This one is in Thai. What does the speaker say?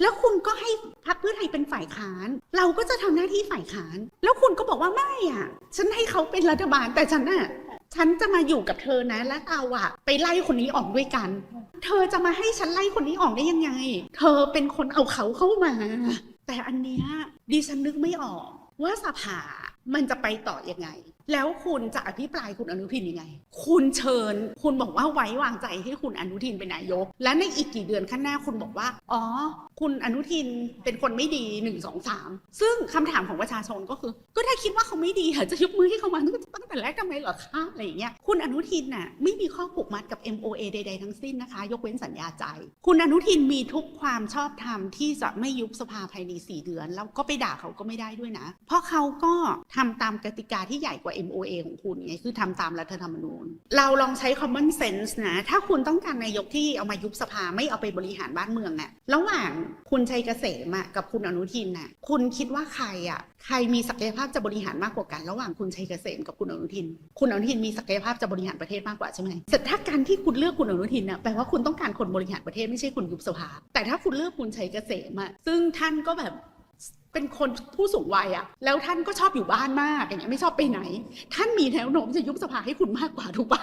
แล้วคุณก็ให้พรรคเพื่อไทยเป็นฝ่ายค้าน เราก็จะทำหน้าที่ฝ่ายค้าน แล้วคุณก็บอกว่าไม่อะ ฉันให้เขาเป็นรัฐบาลแต่ฉันน่ะฉันจะมาอยู่กับเธอนะ และเราอะไปไล่คนนี้ออกด้วยกัน เธอจะมาให้ฉันไล่คนนี้ออกได้ยังไง เธอเป็นคนเอาเขาเข้ามา แต่อันเนี้ยดิฉันนึกไม่ออกว่าสภามันจะไปต่อยังไง แล้วคุณจะอภิปรายคุณอนุทินยังไง คุณเชิญ คุณบอกว่าไว้วางใจให้คุณอนุทินเป็นนายก และในอีกกี่เดือนข้างหน้าคุณบอกว่า อ๋อ คุณอนุทินเป็นคนไม่ดีหนึ่งสองสามซึ่งคำถามของประชาชนก็คือ ก็ถ้าคิดว่าเขาไม่ดีอะจะยกมือให้เขามาตั้งแต่แรกทำไมเหรอคะอะไรอย่างเงี้ย คุณอนุทินน่ะไม่มีข้อผูกมัดกับ MOA ใดๆทั้งสิ้นนะคะ ยกเว้นสัญญาใจ คุณอนุทินมีทุกความชอบธรรมที่จะไม่ยุบสภาภายใน4เดือน แล้วก็ไปด่าเขาก็ไม่ได้ด้วยนะ เพราะเขาก็ทำตามกติกาที่ใหญ่กว่า MOA ของคุณไงคือทำตามรัฐธรรมนูญ เราลองใช้ common sense นะ ถ้าคุณต้องการนายกที่เอามายุบสภาไม่เอาไปบริหารบ้านเมืองอะระหว่างคุณชัยเกษมอะกับคุณอนุทินน่ะคุณคิดว่าใครอะใครมีศักยภาพจะบริหารมากกว่ากัน ระหว่างคุณชัยเกษมกับคุณอนุทิน คุณอนุทินมีศักยภาพจะบริหารประเทศมากกว่าใช่ไหมแต่ถ้าการที่คุณเลือกคุณอนุทินน่ะแปลว่าคุณต้องการคนบริหารประเทศไม่ใช่คุณยุบสภา แต่ถ้าคุณเลือกคุณชัยเกษมอะซึ่งท่านก็แบบ เป็นคนผู้สูงวัยอะแล้วท่านก็ชอบอยู่บ้านมากอย่างเงี้ยไม่ชอบไปไหน ท่านมีแนวโน้มจะยุบสภาให้คุณมากกว่าถูกปะ